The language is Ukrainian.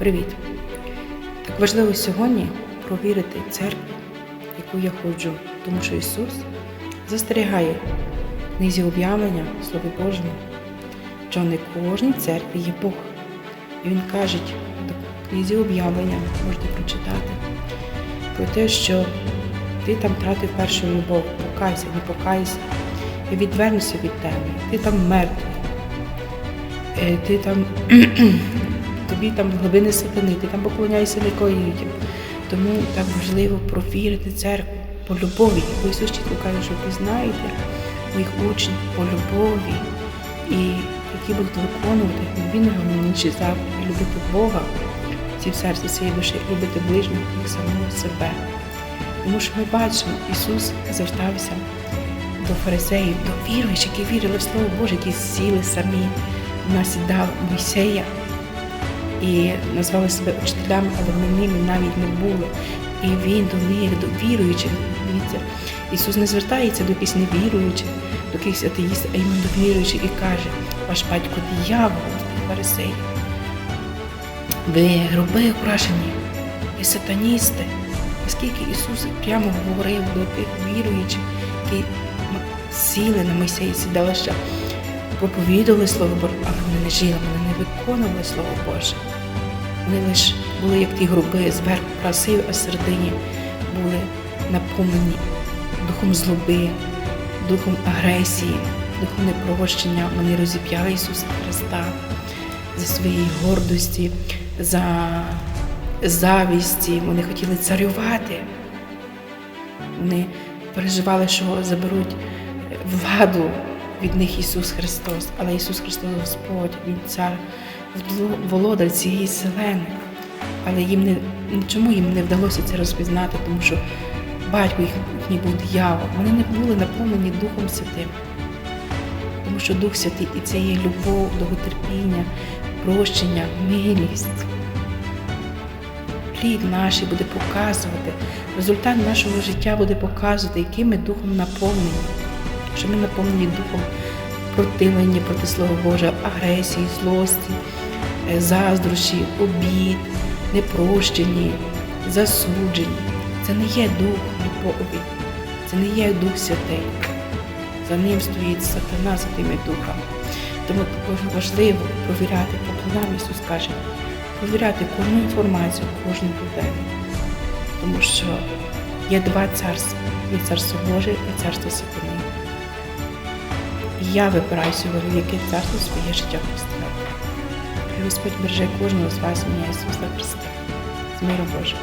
Привіт! Так важливо сьогодні провірити церкву, яку я ходжу, тому що Ісус застерігає в книзі об'явлення Слові Божому, що не кожній церкві є Бог. І Він каже в книзі об'явлення, можете прочитати, про те, що ти там втратив першу любов, покайся, не покайся, і відвернешся від тебе, ти там мертвий. Е, ти там тобі там глибини сатани, ти там поклоняєшся людям. Тому так важливо провірити церкву по любові. Бо Ісус чітко каже, що пізнаєте моїх учнів по любові, і які будуть виконувати він інші заповіді, любити Бога в серці своєї душі, любити ближнього як самого себе. Тому що ми бачимо, Ісус звертався до фарисеїв, до віруючих, які вірили в Слово Боже, які сіли самі насідав Мойсея і назвали себе учителями, але вони ними навіть не були. І він до них, до віруючих, дивіться, Ісус не звертається до якихось невіруючих, до якихось атеїстів, а іменно до віруючих і каже, ваш батько диявол, фарисеї. Ви гроби украшені, ви сатаністи. Оскільки Ісус прямо говорив до тих віруючих, які сіли на Мойсеї сідалища, проповідували Слово Боже, але вони не жили, вони не виконували Слово Боже. Вони лише були як ті груби, зверху красиві, а середині були наповнені духом злоби, духом агресії, духом непрощення. Вони розіп'яли Ісуса Христа за своєї гордості, за завісті. Вони хотіли царювати. Вони переживали, що заберуть владу від них Ісус Христос, але Ісус Христос Господь, Він цар, володар цієї селени. Але їм не чому їм не вдалося це розпізнати, тому що батько їхній був диявол. Вони не були наповнені Духом Святим. Тому що Дух Святий і це є любов, довготерпіння, прощення, милість. Плід наш буде показувати, результат нашого життя буде показувати, яким ми духом наповнені що ми наповнені духом противлення проти Слова Божого, агресії, злості, е, заздрощі, обід, непрощені, засуджені. Це не є дух любові, це не є Дух Святий. За ним стоїть сатана за тими духами. Тому важливо провіряти, по нам Ісус каже, провіряти кожну інформацію, кожну людину. Тому що є два царства, є царство Боже і царство сатани. Я вибираю сьогодні, в яке царство своє життя поставити. Господь береже кожного з вас, ім'я Ісуса Христа. З миром Божим.